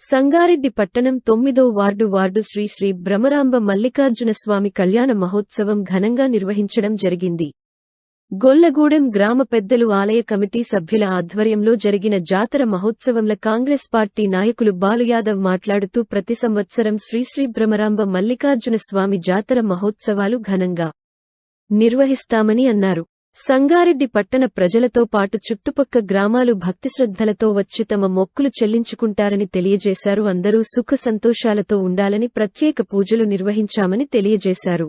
సంగారెడ్డి పట్టణం తొమ్మిదో ward ward Shri Shri Bhramaramba Mallikarjuna Swami కళ్యాణ మహోత్సవం ఘనంగా నిర్వహించడం జరిగింది. గొల్లగూడెం గ్రామ పెద్దలు ఆలయ కమిటీ సభ్యుల ఆధ్వర్యంలో జరిగిన జాతర మహోత్సవంలో కాంగ్రెస్ పార్టీ నాయకులు బాలుయాదవ్ మాట్లాడుతూ ప్రతి సంవత్సరం శ్రీశ్రీ భ్రమరాంబ మల్లికార్జున స్వామి జాతర మహోత్సవాలు ఘనంగా నిర్వహిస్తామని అన్నారు. సంగారెడ్డి పట్టణ ప్రజలతో పాటు చుట్టుపక్క గ్రామాలు భక్తిశ్రద్ధలతో వచ్చి తమ మొక్కులు చెల్లించుకుంటారని తెలియజేశారు. అందరూ సుఖ సంతోషాలతో ఉండాలని ప్రత్యేక పూజలు నిర్వహించామని తెలియజేశారు.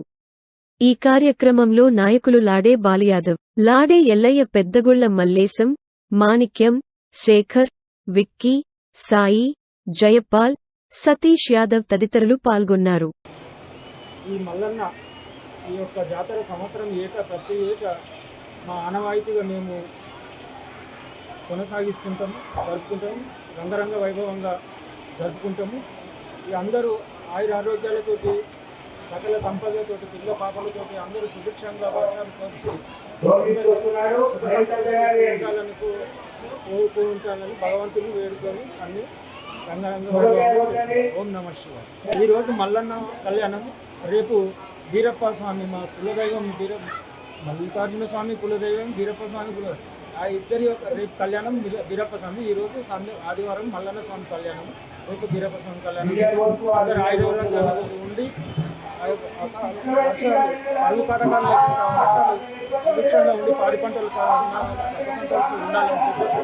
ఈ కార్యక్రమంలో నాయకులు లాడే బాలయాదవ్ లాడే ఎల్లయ్య పెద్దగొళ్ళ మల్లేశం మాణిక్యం శేఖర్ విక్కీ సాయి జయపాల్ సతీష్ యాదవ్ తదితరులు పాల్గొన్నారు. ఈ మల్లన్న ఈ యొక్క జాతర సంవత్సరం ఏక ప్రతి ఏక మా ఆనవాయితీగా మేము కొనసాగిస్తుంటాము జరుపుకుంటాము రంగరంగ వైభవంగా జరుపుకుంటాము. ఈ అందరూ ఆయుర ఆరోగ్యాలతోటి సకల సంపదలతోటి పిల్ల పాపలతోటి అందరూ సుభిక్షంగా వర్షాలు ఉండాలని కోరుకుంటానని భగవంతుని వేడుకొని అన్ని రంగరంగ వైభవంగా ఓం నమ శివ ఈరోజు మల్లన్న కళ్యాణం రేపు వీరప్ప స్వామి మా కులదైవం వీర మల్లికార్జున స్వామి కులదైవం వీరప్ప స్వామి కుల ఆ ఇద్దరి యొక్క రేపు కళ్యాణం వీర- వీరప్ప స్వామి. ఈ రోజు సండే ఆదివారం మల్లన్న స్వామి కళ్యాణం. రేపు వీరప్ప స్వామి కళ్యాణం. అందరు ఆయుధ ఉండి కాటకాలు సుభిక్షంగా ఉండి పాడి పంటలు ఉండాలని చెప్పేసి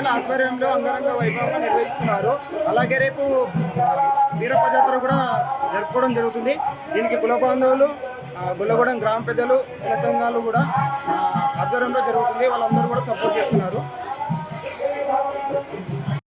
ప్రజల ఆధ్వర్యంలో అంగరంగ వైభవంగా నిర్వహిస్తున్నారు. అలాగే రేపు వీరప్ప జాతర కూడా జరుపుకోవడం జరుగుతుంది. దీనికి కుల బాంధవులు ఆ, గుల్లగూడెం గ్రామ పెద్దలు కుల సంఘాలు కూడా ఆధ్వర్యంలో జరుగుతుంది. వాళ్ళందరూ కూడా సపోర్ట్ చేస్తున్నారు.